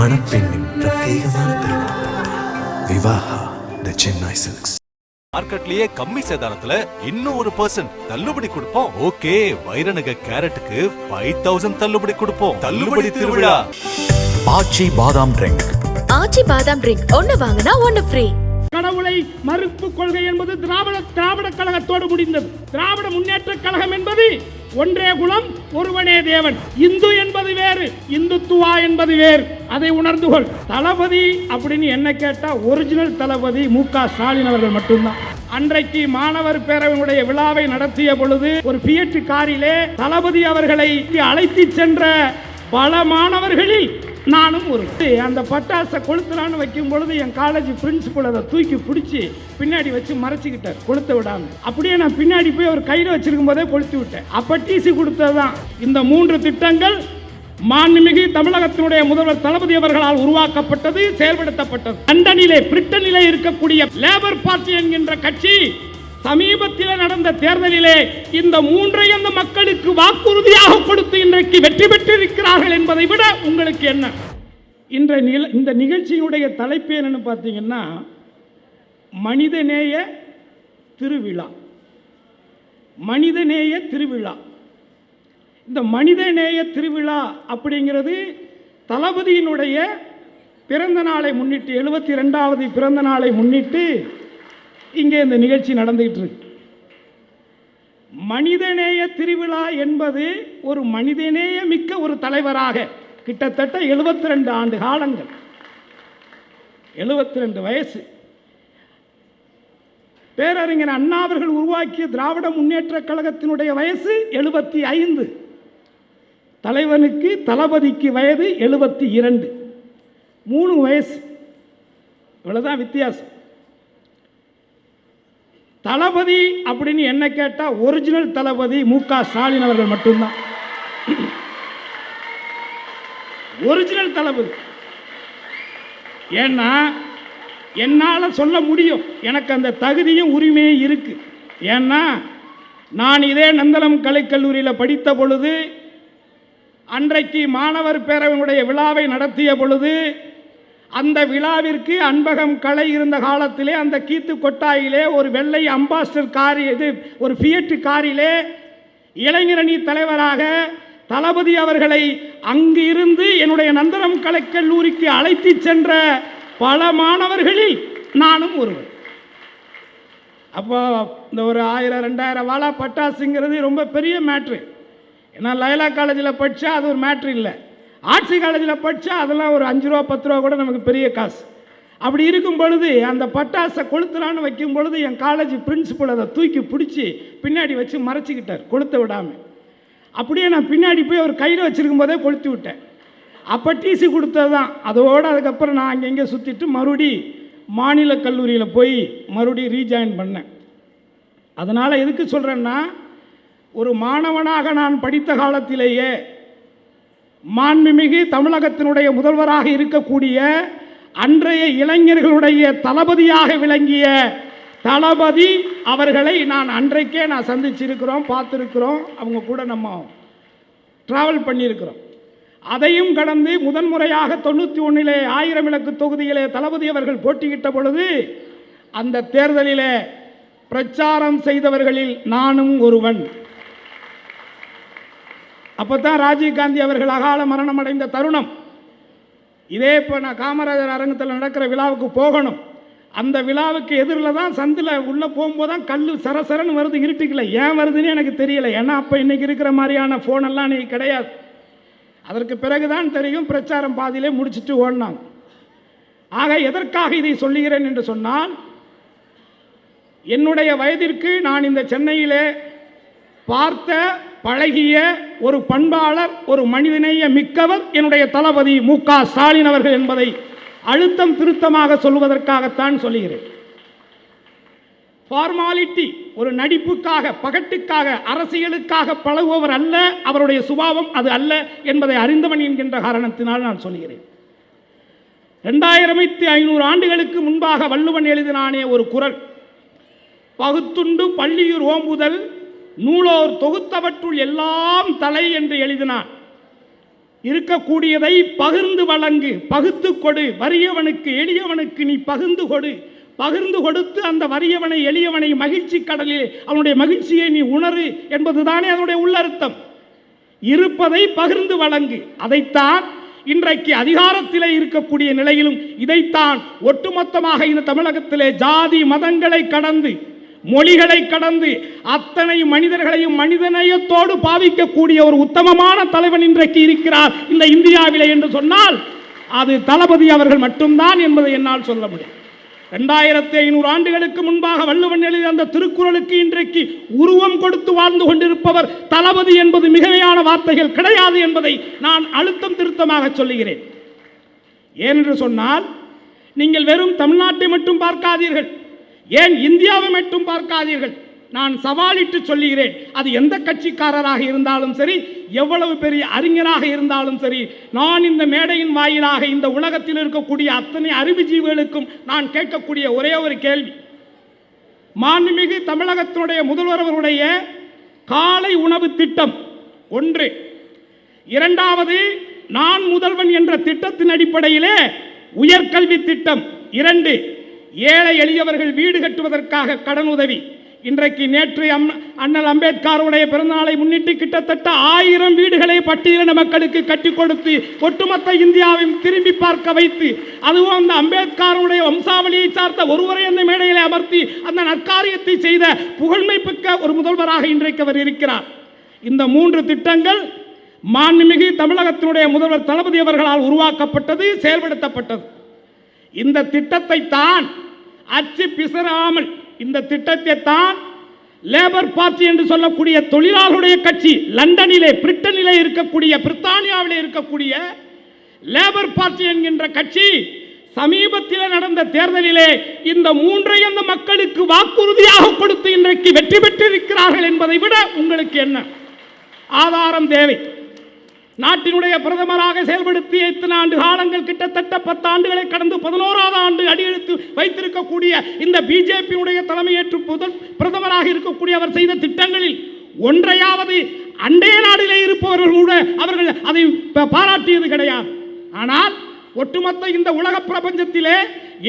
மணப்பெண்ணின் பிரத்யேகமான திருமணம். Vivaha the Chennai silks மார்க்கெட்லயே கம்மி சேதாரத்துல இன்னும் ஒரு பர்சன்ட் தள்ளுபடி கொடுப்போம். ஓகே வைரநக கேரட்டுக்கு ஃபைவ் தௌசண்ட் தள்ளுபடி கொடுப்போம். தள்ளுபடி திருவிழா. ஆச்சி பாதாம் ட்ரிங்க் ஆச்சி பாதாம் ட்ரிங்க் ஒன்னு வாங்கினா ஒன்னு ஃப்ரீ கடவுளை மறுப்பு கொள்கை என்பது திராவிட திராவிட கழகத்தோடு முடிந்தது. திராவிட முன்னேற்ற கழகம் என்பது ஒன்றே குலம் ஒருவனே தேவன். இந்து என்பது வேறு இந்துத்துவா என்பது வேறு. அதை உணர்ந்து கொள். தளபதி அப்படின்னு என்ன கேட்டால் ஒரிஜினல் தளபதி மு க ஸ்டாலின் அவர்கள் மட்டும்தான். அன்றைக்கு மாணவர் பேரவையினுடைய விழாவை நடத்திய பொழுது ஒரு பியட்டு காரிலே தளபதி அவர்களை அழைத்து சென்ற பல மாணவர்களில் நானும் ஒரு அந்த பட்டாசை கொளுத்துறான்னு வைக்கும் பொழுது என் காலேஜ் பிரின்சிபல் அதை தூக்கி பிடிச்சி பின்னாடி வச்சு மறைச்சிக்கிட்டார் கொளுத்த விடாம. அப்படியே நான் பின்னாடி போய் அவர் கையில் வச்சிருக்கும் போதே கொளுத்து விட்டேன். அப்போ டிசி கொடுத்ததுதான். இந்த மூன்று திட்டங்கள் மாண்புமிகு தமிழகத்தினுடைய முதல்வர் தளபதி அவர்களால் உருவாக்கப்பட்டது செயல்படுத்தப்பட்டது. லண்டனிலே பிரிட்டனிலே இருக்கக்கூடிய லேபர் பார்ட்டி என்கின்ற கட்சி சமீபத்தில் நடந்த தேர்தலிலே இந்த மூன்றை அந்த மக்களுக்கு வாக்குறுதியாக கொடுத்து இன்றைக்கு வெற்றி பெற்றிருக்கிறார்கள் என்பதை விட உங்களுக்கு என்ன? இன்றைய நில இந்த நிகழ்ச்சியினுடைய தலைப்பு என்னன்னு பார்த்தீங்கன்னா மனிதநேய திருவிழா. மனிதநேய திருவிழா. இந்த மனிதநேய திருவிழா அப்படிங்கிறது தளபதியினுடைய பிறந்த நாளை முன்னிட்டு எழுபத்தி ரெண்டாவது பிறந்த நாளை முன்னிட்டு இங்கே இந்த நிகழ்ச்சி நடந்துகிட்டு இருக்கு. மனிதநேய திருவிழா என்பது ஒரு மனிதநேய மிக்க ஒரு தலைவராக கிட்டத்தட்ட 72 ரெண்டு ஆண்டு காலங்கள். 72 ரெண்டு வயசு. பேரறிஞர் அண்ணா அவர்கள் உருவாக்கிய திராவிட முன்னேற்ற கழகத்தினுடைய வயசு எழுபத்தி ஐந்து. தலைவனுக்கு தளபதிக்கு வயது எழுபத்தி இரண்டு. மூணு வயசு. இவ்வளோதான் வித்தியாசம். தளபதி அப்படின்னு என்ன கேட்டால் ஒரிஜினல் தளபதி மு க ஸ்டாலின் அவர்கள் மட்டும்தான். ஒரிஜினல் தளபதி. ஏன்னா என்னால் சொல்ல முடியும். எனக்கு அந்த தகுதியும் உரிமையும் இருக்கு. ஏன்னா நான் இதே நந்தனம் கலைக்கல்லூரியில் படித்த பொழுது அன்றைக்கு மாணவர் பேரவையினுடைய விழாவை நடத்திய பொழுது அந்த விழாவிற்கு அன்பகம் கலை இருந்த காலத்திலே அந்த கீத்து கொட்டாயிலே ஒரு வெள்ளை அம்பாஸ்டர் காரி இது ஒரு ஃபியட்டு காரிலே இளைஞரணி தலைவராக தளபதி அவர்களை அங்கு இருந்து என்னுடைய நந்தனம் கலைக்கல்லூரிக்கு அழைத்து சென்ற பல மாணவர்களில் நானும் ஒருவர். அப்போ இந்த ஒரு ஆயிரம் ரெண்டாயிரம் வாழா பட்டாசுங்கிறது ரொம்ப பெரிய மேட்ரு ஏன்னா லைலா காலேஜில் படித்தா அது ஒரு மேட்ரு இல்லை. ஆர்ட்ஸ் காலேஜில் படித்தா அதெல்லாம் ஒரு அஞ்சு ரூபா பத்து ரூபா கூட நமக்கு பெரிய காசு. அப்படி இருக்கும் பொழுது அந்த பட்டாசை கொளுத்துறான்னு வைக்கும் பொழுது என் காலேஜ் பிரின்சிபல் அதை தூக்கி பிடிச்சி பின்னாடி வச்சு மறைச்சிக்கிட்டார் கொளுத்த விடாமல் அப்படியே நான் பின்னாடி போய் அவர் கையில் வச்சுருக்கும் போதே கொளுத்தி விட்டேன். அப்போ டிசி கொடுத்தது தான் அதோடு அதுக்கப்புறம் நான் அங்கங்கே சுற்றிட்டு மறுபடி மாநில கல்லூரியில் போய் மறுபடி ரீஜாயின் பண்ணேன். அதனால் எதுக்கு சொல்கிறேன்னா ஒரு மாணவனாக நான் படித்த காலத்திலேயே மாண்புமிகு தமிழகத்தினுடைய முதல்வராக இருக்கக்கூடிய அன்றைய இளைஞர்களுடைய தளபதியாக விளங்கிய தளபதி அவர்களை நான் அன்றைக்கே நான் சந்திச்சிருக்கிறோம் பார்த்துருக்கிறோம். அவங்க கூட நம்ம ட்ராவல் பண்ணியிருக்கிறோம். அதையும் கடந்து முதன்முறையாக தொண்ணூற்றி ஒன்றிலே ஆயிரம் இலக்கு தொகுதியிலே தளபதி அவர்கள் போட்டியிட்ட பொழுது அந்த தேர்தலிலே பிரச்சாரம் செய்தவர்களில் நானும் ஒருவன். அப்போ தான் ராஜீவ்காந்தி அவர்கள் அகால மரணம் அடைந்த தருணம். இதே இப்போ நான் காமராஜர் அரங்கத்தில் நடக்கிற விழாவுக்கு போகணும். அந்த விழாவுக்கு எதிரில் தான் சந்தில் உள்ளே போகும்போது தான் கல் சரசரன்னு வருது இருட்டுக்கல. ஏன் வருதுன்னு எனக்கு தெரியலை. ஏன்னா அப்போ இன்றைக்கி இருக்கிற மாதிரியான ஃபோனெல்லாம் இன்றைக்கி கிடையாது. அதற்கு பிறகுதான் தெரியும் பிரச்சாரம் பாதியிலே முடிச்சிட்டு ஓடினாங்க ஆக எதற்காக இதை சொல்லுகிறேன் என்று சொன்னால் என்னுடைய வயதிற்கு நான் இந்த சென்னையிலே பார்த்த பழகிய ஒரு பண்பாளர் ஒரு மனிதநேய மிக்கவர் என்னுடைய தளபதி மு. க. ஸ்டாலின் அவர்கள் என்பதை அழுத்தம் திருத்தமாக சொல்வதற்காகத்தான் சொல்லுகிறேன். ஃபார்மாலிட்டி ஒரு நடிப்புக்காக பகட்டுக்காக அரசியலுக்காக பழகுபவர் அல்ல அவருடைய சுபாவம் அது அல்ல என்பதை அறிந்தவன் என்கின்ற காரணத்தினால் நான் சொல்கிறேன் ரெண்டாயிரத்தி ஐநூறு ஆண்டுகளுக்கு முன்பாக வள்ளுவன் எழுதினானே ஒரு குரல் பகுத்துண்டு பள்ளியூர் ஓம்புதல் நூலோர் தொகுத்தவற்றுள் எல்லாம் தலை என்று எழுதினான். இருக்கக்கூடியதை பகிர்ந்து வழங்கு பகுத்து கொடு. வறியவனுக்கு எளியவனுக்கு நீ பகிர்ந்து கொடு. பகிர்ந்து கொடுத்து அந்த வறியவனை எளியவனை மகிழ்ச்சி கடலில் அவனுடைய மகிழ்ச்சியை நீ உணரு என்பதுதானே அதனுடைய உள்ளர்த்தம். இருப்பதை பகிர்ந்து வழங்கு. அதைத்தான் இன்றைக்கு அதிகாரத்திலே இருக்கக்கூடிய நிலையிலும் இதைத்தான் ஒட்டுமொத்தமாக இந்த தமிழகத்திலே ஜாதி மதங்களை கடந்து மொழிகளை கடந்து அத்தனை மனிதர்களையும் மனிதநேயத்தோடு பாவிக்கக்கூடிய ஒரு உத்தமமான தலைவன் இன்றைக்கு இருக்கிறார் இந்த இந்தியாவிலே என்று சொன்னால் அது தளபதி அவர்கள் மட்டும்தான் என்பதை என்னால் சொல்ல முடியும். ரெண்டாயிரத்தி ஐநூறு ஆண்டுகளுக்கு முன்பாக வள்ளுவன் எழுதிய அந்த திருக்குறளுக்கு இன்றைக்கு உருவம் கொடுத்து வாழ்ந்து கொண்டிருப்பவர் தளபதி என்பது மிகையான வார்த்தைகள் கிடையாது என்பதை நான் அழுத்தம் திருத்தமாக சொல்லுகிறேன். ஏனென்று சொன்னால் நீங்கள் வெறும் தமிழ்நாட்டை மட்டும் பார்க்காதீர்கள். ஏன் இந்தியாவை மட்டும் பார்க்காதீர்கள்? நான் சவாலிட்டு சொல்லுகிறேன். அது எந்த கட்சிக்காரராக இருந்தாலும் சரி எவ்வளவு பெரிய அறிஞராக இருந்தாலும் சரி நான் இந்த மேடையின் வாயிலாக இந்த உலகத்தில் இருக்கக்கூடிய அத்தனை அறிவுஜீவிகளுக்கும் நான் கேட்கக்கூடிய ஒரே ஒரு கேள்வி. மாண்புமிகு தமிழகத்தினுடைய முதல்வர் அவருடைய காலை உணவு திட்டம் ஒன்று. இரண்டாவது நான் முதல்வன் என்ற திட்டத்தின் அடிப்படையிலே உயர்கல்வி திட்டம் இரண்டு. ஏழை எளியவர்கள் வீடு கட்டுவதற்காக கடன் உதவி. இன்றைக்கு நேற்று அம் அண்ணல் அம்பேத்கருடைய பிறந்தநாளை முன்னிட்டு கிட்டத்தட்ட ஆயிரம் வீடுகளை பட்டியலின மக்களுக்கு கட்டி கொடுத்து ஒட்டுமொத்த இந்தியாவையும் திரும்பி பார்க்க வைத்து அதுவும் அந்த அம்பேத்கருடைய வம்சாவளியை சார்ந்த ஒருவரை அந்த மேடையில் அமர்த்தி அந்த நற்காரியத்தை செய்த புகழ்மைப்புக்க ஒரு முதல்வராக இன்றைக்கு அவர் இருக்கிறார். இந்த மூன்று திட்டங்கள் மாண்புமிகு தமிழகத்தினுடைய முதல்வர் தளபதி அவர்களால் உருவாக்கப்பட்டது செயல்படுத்தப்பட்டது. இந்த திட்டத்தை தான் அச்சு பிசராமல் இந்த திட்டத்தை தான் லேபர் பார்ட்டி என்று சொல்லக்கூடிய தொழிலாளருடைய கட்சி லண்டனிலே பிரிட்டனிலே இருக்கக்கூடிய பிரித்தானியாவிலே இருக்கக்கூடிய லேபர் பார்ட்டி என்கின்ற கட்சி சமீபத்தில் நடந்த தேர்தலிலே இந்த மூன்றை அந்த மக்களுக்கு வாக்குறுதியாக கொடுத்து இன்றைக்கு வெற்றி பெற்றிருக்கிறார்கள் என்பதை விட உங்களுக்கு என்ன? ஆதாரம் தேவை. நாட்டினுடைய பிரதமராக செயல்படுத்திய இத்தனை ஆண்டு காலங்கள்? கிட்டத்தட்ட பத்து ஆண்டுகளை கடந்து பதினோராவது ஆண்டு அடியெடுத்து வைத்திருக்கக்கூடிய இந்த பிஜேபியுடைய தலைமையேற்று முதல் பிரதமராக இருக்கக்கூடிய அவர் செய்த திட்டங்களில் ஒன்றையாவது அண்டைய நாடிலே இருப்பவர்கள் கூட அவர்கள் அதை பாராட்டியது கிடையாது. ஆனால் ஒட்டுமொத்த இந்த உலக பிரபஞ்சத்திலே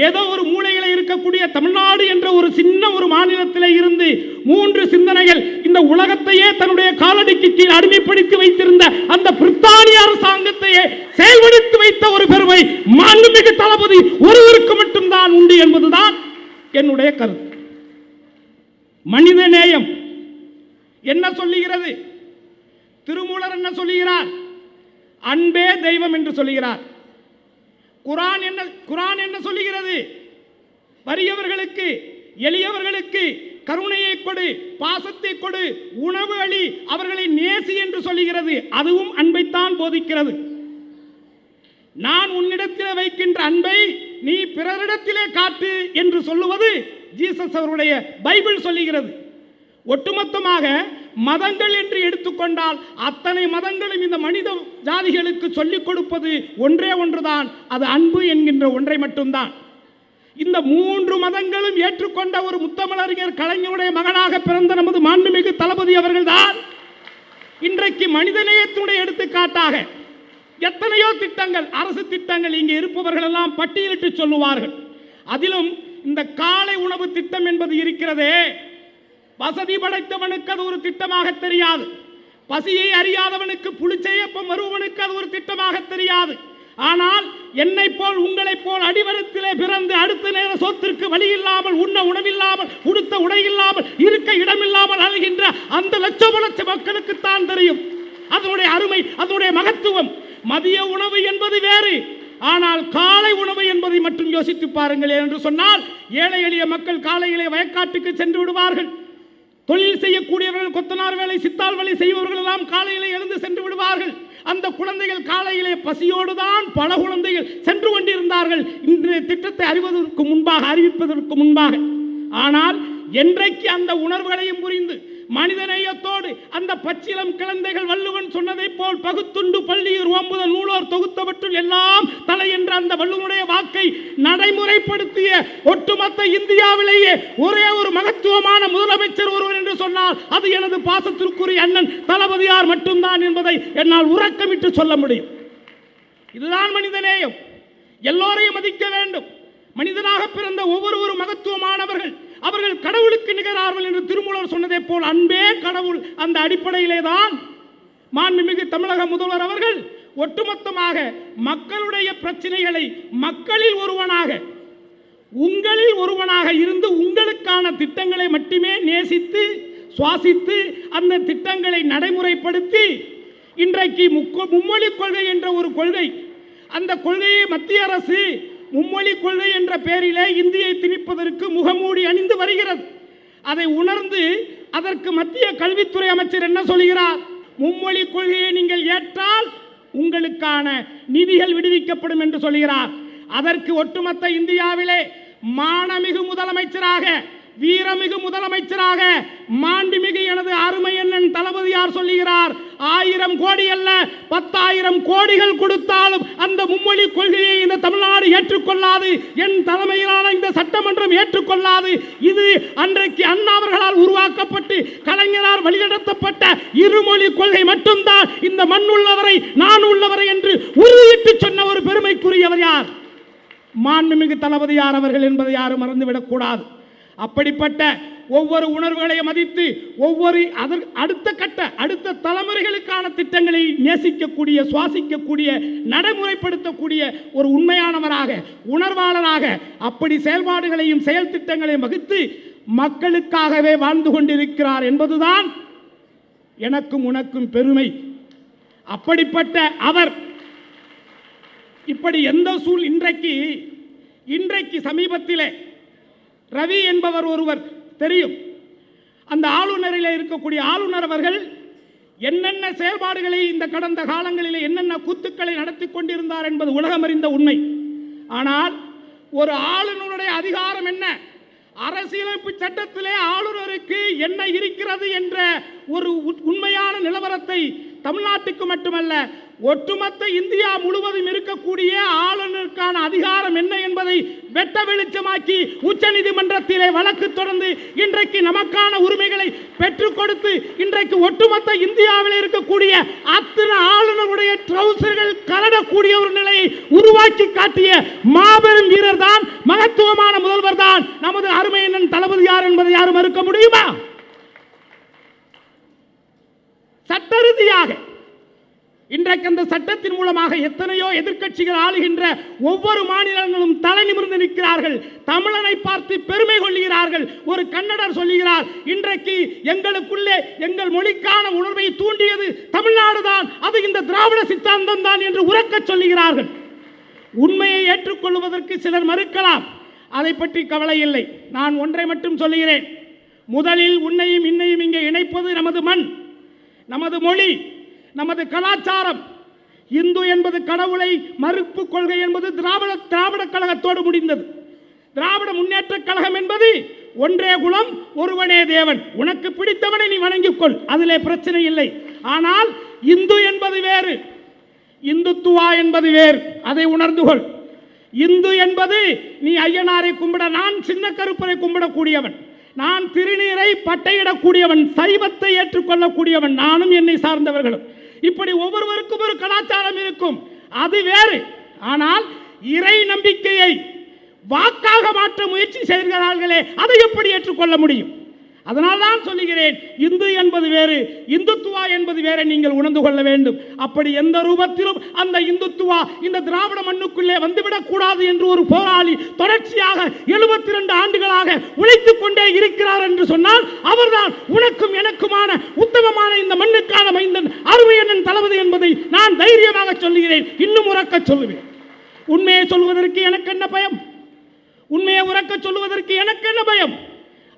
ஏதோ ஒரு மூலையில இருக்கக்கூடிய தமிழ்நாடு என்ற ஒரு சின்ன ஒரு மாநிலத்திலே இருந்து மூன்று சிந்தனைகள் இந்த உலகத்தையே தன்னுடைய காலடிக்கு கீழ் அடிமைப்படுத்தி வைத்திருந்த அந்த பிரித்தானிய அரசாங்கத்தையே செயல்படுத்தி வைத்த ஒரு பெருமை மாண்புமிகு தளபதி ஒருவருக்கு மட்டும்தான் உண்டு என்பதுதான் என்னுடைய கருத்து. மனித நேயம். என்ன சொல்லுகிறது? திருமூலர் என்ன சொல்லுகிறார்? அன்பே தெய்வம் என்று சொல்லுகிறார். குரான் என்ன குரான் என்ன சொல்லுகிறது? வறியவர்களுக்கு எளியவர்களுக்கு கருணையை கொடு பாசத்தை கொடு உணவு அளி அவர்களை நேசி என்று சொல்லுகிறது. அதுவும் அன்பைத்தான் போதிக்கிறது. நான் உன்னிடத்தில் வைக்கின்ற அன்பை நீ பிறரிடத்திலே காட்டு என்று சொல்லுவது ஜீசஸ் அவருடைய பைபிள் சொல்லுகிறது. ஒட்டுமொத்தமாக மதங்கள் என்று எடுத்துக்கொண்டால் அத்தனை மதங்களும் இந்த மனித ஜாதிகளுக்கு சொல்லிக் கொடுப்பது ஒன்றே ஒன்றுதான். அது அன்பு என்கின்ற ஒன்றை மட்டும்தான். இந்த மூன்று மதங்களும் ஏற்றுக்கொண்ட ஒரு முத்தமிழறிஞர் கலைஞருடைய மகனாக பிறந்த நமது மாண்புமிகு தளபதி அவர்கள்தான். இன்றைக்கு மனிதநேயத்தினுடைய எடுத்துக்காட்டாக எத்தனையோ திட்டங்கள் அரசு திட்டங்கள் இங்கே இருப்பவர்கள் எல்லாம் பட்டியலிட்டு சொல்லுவார்கள். அதிலும் இந்த காலை உணவு திட்டம் என்பது இருக்கிறதே. வசதி படைத்தவனுக்கு அது ஒரு திட்டமாக தெரியாது. பசியை அறியாதவனுக்கு புளிச்சையப்பம் வருவனுக்கு அது ஒரு திட்டமாக தெரியாது. ஆனால் என்னை போல் உங்களைப் போல் அடிவரத்திலே பிறந்து அடுத்த நேர சொத்திற்கு வழி இல்லாமல் உண்ண உணவில்லாமல் உடுத்த உடை இல்லாமல் இருக்க இடமில்லாமல் அழுகின்ற அந்த லட்சம் லட்ச மக்களுக்குத்தான் தெரியும். அதனுடைய அருமை அதனுடைய மகத்துவம். மதிய உணவு என்பது வேறு. ஆனால் காலை உணவு என்பதை மட்டும் யோசித்து பாருங்கள் என்று சொன்னால் ஏழை எளிய மக்கள் காலையிலே வயக்காட்டுக்கு சென்று விடுவார்கள். தொழில் செய்யக்கூடியவர்கள் கொத்தனார் வேலை சித்தால் வேலை செய்பவர்கள் எல்லாம் காலையிலே எழுந்து சென்று விடுவார்கள். அந்த குழந்தைகள் காலையிலே பசியோடு தான் பல குழந்தைகள் சென்று கொண்டிருந்தார்கள். இன்றைய திட்டத்தை அறிவதற்கு முன்பாக அறிவிப்பதற்கு முன்பாக. ஆனால் என்றைக்கு அந்த உணர்வுகளையும் புரிந்து மனிதநேயத்தோடு அந்த பச்சிலம் குழந்தைகள் வள்ளுவன் சொன்னதை போல் பகுத்துண்டு பள்ளியூர் ஓம்புதல் நூலோர் தொகுத்தவற்றுள் எல்லாம் தலை என்ற அந்த வள்ளுவனுடைய வாக்கை நடைமுறைப்படுத்திய ஒட்டுமொத்த இந்தியாவிலேயே ஒரே ஒரு மகத்துவமான முதலமைச்சர் ஒருவர் என்று சொன்னால் அது எனது பாசத்திற்குரிய அண்ணன் தளபதியார் மட்டும்தான் என்பதை என்னால் உறக்கமிட்டு சொல்ல முடியும். இதுதான் மனிதநேயம். எல்லோரையும் மதிக்க வேண்டும். மனிதனாக பிறந்த ஒவ்வொருவரும் மகத்துவமானவர்கள். அவர்கள் கடவுளுக்கு நிகரார்கள் என்று திருமூலர் சொன்னதைப் போல் அன்பே கடவுள் அந்த அடிப்படையிலே தான். மாண்புமிகு தமிழக முதல்வர் அவர்கள் ஒட்டுமொத்தமாக மக்களுடைய பிரச்சனைகளை மக்களில் ஒருவனாக உங்களில் ஒருவனாக இருந்து உங்களுக்கான திட்டங்களை மட்டுமே நேசித்து சுவாசித்து அந்த திட்டங்களை நடைமுறைப்படுத்தி இன்றைக்கு முக்கோ மும்மொழி கொள்கை என்ற ஒரு கொள்கை அந்த கொள்கையை மத்திய அரசு மும்மொழி கொள்கை என்ற பெயரிலே இந்தியை திணிப்பதற்கு முகமூடி அணிந்து வருகிறது. அதை உணர்ந்து அதற்கு மத்திய கல்வித்துறை அமைச்சர் என்ன சொல்கிறார்? மும்மொழி கொள்கையை நீங்கள் ஏற்றால் உங்களுக்கான நிதிகள் விடுவிக்கப்படும் என்று சொல்கிறார். அதற்கு ஒட்டுமொத்த இந்தியாவிலே மானமிகு முதலமைச்சராக வீரமிகு முதலமைச்சராக மாண்புமிகு எனது அருமை அண்ணன் தளபதியார் சொல்லுகிறார்? ஆயிரம் கோடி அல்ல பத்தாயிரம் கோடிகள் கொடுத்தாலும் அந்த மும்மொழி கொள்கையை இந்த தமிழ்நாடு ஏற்றுக்கொள்ளாது. என் தலைமையிலான இந்த சட்டமன்றம் ஏற்றுக்கொள்ளாது. இது அன்றைக்கு அண்ணா அவர்களால் உருவாக்கப்பட்டு கலைஞரால் வழிநடத்தப்பட்ட இருமொழி கொள்கை மட்டும்தான். இந்த மண் உள்ளவரை நான் உள்ளவரை என்று உறுதியிட்டு சொன்ன ஒரு பெருமைக்குரியவர் யார்? மாண்புமிகு தளபதியார் அவர்கள் என்பதை யாரும் மறந்துவிடக்கூடாது. அப்படிப்பட்ட ஒவ்வொரு உணர்வுகளையும் மதித்து ஒவ்வொரு அதற்கு அடுத்த கட்ட அடுத்த தலைமுறைகளுக்கான திட்டங்களை நேசிக்கக்கூடிய சுவாசிக்கக்கூடிய நடைமுறைப்படுத்தக்கூடிய ஒரு உண்மையானவராக உணர்வாளராக அப்படி செயல்பாடுகளையும் செயல் திட்டங்களையும் வகுத்து மக்களுக்காகவே வாழ்ந்து கொண்டிருக்கிறார் என்பதுதான் எனக்கும் உனக்கும் பெருமை. அப்படிப்பட்ட அவர் இப்படி எந்த சூழ் இன்றைக்கு இன்றைக்கு சமீபத்திலே ரவி என்பவர் ஒருவர் தெரியும். அந்த ஆளுநரில் இருக்கக்கூடிய ஆளுநர் அவர்கள் என்னென்ன செயல்பாடுகளை இந்த கடந்த காலங்களில் என்னென்ன கூத்துக்களை நடத்தி கொண்டிருந்தார் என்பது உலகம் அறிந்த உண்மை. ஆனால் ஒரு ஆளுநருடைய அதிகாரம் என்ன? அரசியலமைப்பு சட்டத்திலே ஆளுநருக்கு என்ன இருக்கிறது என்ற ஒரு உண்மையான நிலவரத்தை தமிழ்நாட்டுக்கு மட்டுமல்ல ஒட்டுமொத்த இந்தியா முழுவதும் இருக்கக்கூடிய ஆளுநருக்கான அதிகாரம் என்ன என்பதை வெட்ட வெளிச்சமாக்கி உச்சநீதிமன்றத்திலே வழக்கு தொடர்ந்து இன்றைக்கு நமக்கான உரிமைகளை பெற்றுக் கொடுத்து இன்றைக்கு ஒட்டுமொத்த இந்தியாவில் இருக்கக்கூடிய அத்தனை ஆளுநருடைய ட்ரௌசர்கள் கலடக்கூடிய ஒரு நிலையை உருவாக்கி காட்டிய மாபெரும் வீரர் தான் மகத்துவமான முதல்வர் தான் நமது அருமையினன் தளபதி யார் என்பதை யாரும் மறுக்க முடியுமா? சட்ட ரீதியாக இன்றைக்கு அந்த சட்டத்தின் மூலமாக எத்தனையோ எதிர்க்கட்சிகள் ஆளுகின்ற ஒவ்வொரு மாநிலங்களும் தலை நிமிர்ந்து நிற்கிறார்கள். தமிழனை பார்த்து பெருமை கொள்கிறார்கள் ஒரு கன்னடர் சொல்லுகிறார் இன்றைக்கு எங்களுக்குள்ளே எங்கள் மொழிக்கான உணர்வை தூண்டியது தமிழ்நாடு தான் அது இந்த திராவிட சித்தாந்தம் தான் என்று உறக்கச் சொல்லுகிறார்கள். உண்மையை ஏற்றுக்கொள்வதற்கு சிலர் மறுக்கலாம். அதை பற்றி கவலை இல்லை. நான் ஒன்றை மட்டும் சொல்லுகிறேன். முதலில் உன்னையும் இன்னையும் இங்கே இணைப்பது நமது மண் நமது மொழி. நமது கலாச்சாரம். இந்து என்பது கடவுளை மறுப்பு கொள்கை என்பது திராவிட திராவிட கழகத்தோடு முடிந்தது. திராவிட முன்னேற்ற கழகம் என்பது ஒன்றே குலம் ஒருவனே தேவன். உனக்கு பிடித்தவனை நீ வணங்கிக் கொள் அதிலே பிரச்சனை இல்லை. ஆனால் இந்து என்பது வேறு. இந்துத்துவா என்பது வேறு. அதை உணர்ந்து கொள். இந்து என்பது நீ ஐயனாரை கும்பிட நான் சின்ன கருப்பரை கும்பிடக்கூடியவன். நான் திருநீரை பட்டையிடக்கூடியவன் சைவத்தை ஏற்றுக்கொள்ளக்கூடியவன். நானும் என்னை சார்ந்தவர்களும். இப்படி ஒவ்வொருவருக்கும் ஒரு கலாச்சாரம் இருக்கும். அது வேறு. ஆனால் இறை நம்பிக்கையை வாக்காக மாற்ற முயற்சி செய்கிறார்களே அதை எப்படி ஏற்றுக்கொள்ள முடியும்? அதனால் தான் சொல்லுகிறேன் இந்து என்பது வேறு இந்துத்துவா என்பது வேற நீங்கள் உணர்ந்து கொள்ள வேண்டும். அப்படி எந்த ரூபத்திலும் அந்த இந்துத்துவா இந்த திராவிட மண்ணுக்குள்ளே வந்துவிடக் கூடாது என்று ஒரு போராளி தொடர்ச்சியாக எழுபத்தி ரெண்டு ஆண்டுகளாக உழைத்துக் கொண்டே இருக்கிறார் என்று சொன்னால் அவர்தான் உனக்கும் எனக்குமான உத்தமமான இந்த மண்ணுக்கான மைந்தன் அருமையண்ணன் தளபதி என்பதை நான் தைரியமாக சொல்லுகிறேன். இன்னும் உறக்க சொல்லுவேன். உண்மையை சொல்வதற்கு எனக்கு என்ன பயம்? உண்மையை உறக்க சொல்லுவதற்கு எனக்கு என்ன பயம்?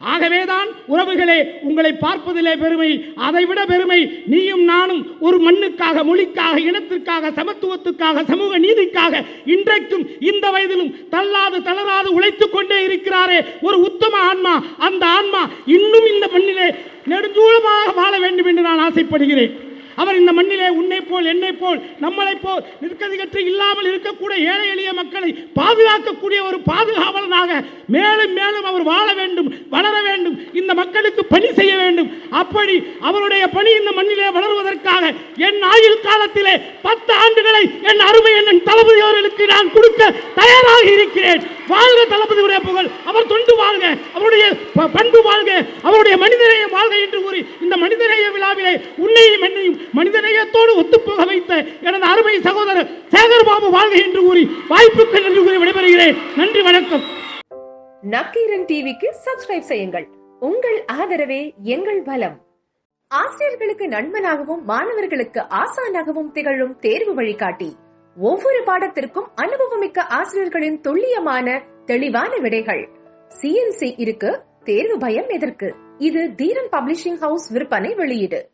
ஆகவேதான் உறவுகளே உங்களை பார்ப்பதிலே பெருமை அதைவிட பெருமை நீயும் நானும் ஒரு மண்ணுக்காக மொழிக்காக இனத்திற்காக சமத்துவத்துக்காக சமூக நீதிக்காக இன்றைக்கும் இந்த வயதிலும் தள்ளாது தளராது உழைத்துக் கொண்டே இருக்கிறாரே ஒரு உத்தம ஆன்மா. அந்த ஆன்மா இன்னும் இந்த மண்ணிலே நெடுஞ்சூழமாக வாழ வேண்டும் என்று நான் ஆசைப்படுகிறேன். அவர் இந்த மண்ணிலே உன்னை போல் என்னை போல் நம்மளை போல் நிற்கதிகற்று இல்லாமல் இருக்கக்கூடிய ஏழை எளிய மக்களை பாதுகாக்கக்கூடிய ஒரு பாதுகாவலனாக மேலும் மேலும் அவர் வாழ வேண்டும் வளர வேண்டும் இந்த மக்களுக்கு பணி செய்ய வேண்டும். அப்படி அவருடைய பணி இந்த மண்ணிலே வளருவதற்காக என் ஆயுள் காலத்திலே பத்து ஆண்டுகளை என் அருமை என் தளபதி அவர்களுக்கு நான் கொடுக்க தயாராக இருக்கிறேன். வாழ்க தளபதியுடைய புகழ். அவர் தொண்டு வாழ்க. அவருடைய பண்பு வாழ்க. அவருடைய மனிதநேயம் வாழ்க என்று கூறி இந்த மனிதநேய விழாவிலே உன்னையும் என்னையும் மனிதநேயத்தோடு ஒத்துப்போக வைத்த எனது அருமை சகோதரர் சேகர் பாபு வாழ்க என்று கூறி வாய்ப்புக்கு நன்றி கூறி விடைபெறுகிறேன். நன்றி வணக்கம். நக்கீரன் டிவிக்கு சப்ஸ்கிரைப் செய்யுங்கள். உங்கள் ஆதரவே எங்கள் பலம். ஆசிரியர்களுக்கு நண்பனாகவும் மாணவர்களுக்கு ஆசானாகவும் திகழும் தேர்வு வழிகாட்டி. ஒவ்வொரு பாடத்திற்கும் அனுபவமிக்க ஆசிரியர்களின் துல்லியமான தெளிவான விடைகள். சிஎன்சி இருக்கு தேர்வு பயம் எதற்கு? இது தீரன் பப்ளிஷிங் ஹவுஸ் விற்பனை வெளியீடு.